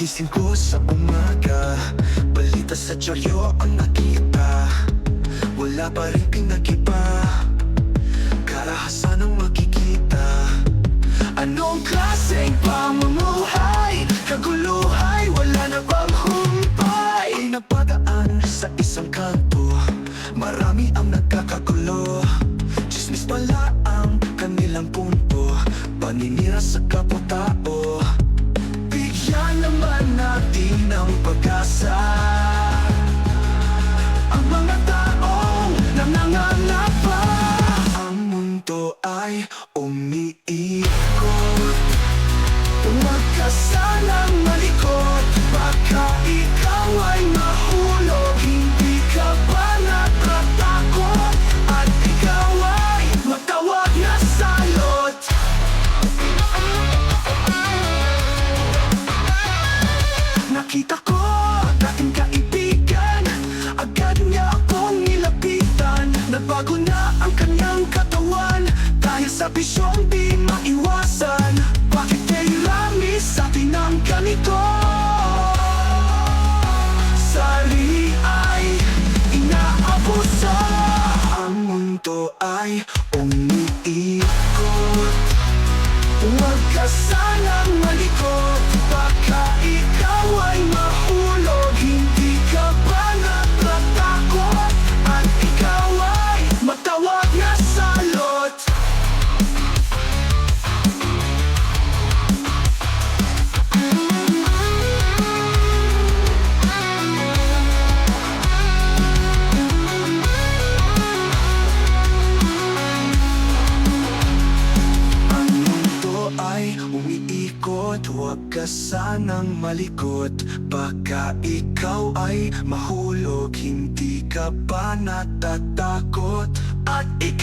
Pagising ko sa umaga Balita sa dyaryo ang nakita Wala pa rin pinag-iba Karahasan ang makikita Anong klaseng pamumuhay? Kaguluhay, wala na bang humpay? Napadaan sa isang kanto Marami ang nagkakagulo Chismis pala ang kanilang punto Paninira sa kapwa-tao ng pag-asa. Ang mga taong nangangarap pa Ang mundo ay umiikot. Huwag ka sanang Nakita ko dating kaibigan. Agad niya akong nilapitan. Nagbago na ang kanyang katawan. Dahil sa bisyong di maiwasan. Bakit kailami sa atin ang ganito? Sari ay inaabuso Ang mundo ay umiikot Huwag ka sanang malikot Baka ikaw ay mahulog umiikot Huwag ka sanang malikot. Baka ikaw ay mahulog Hindi ka ba natatakot? At ikaw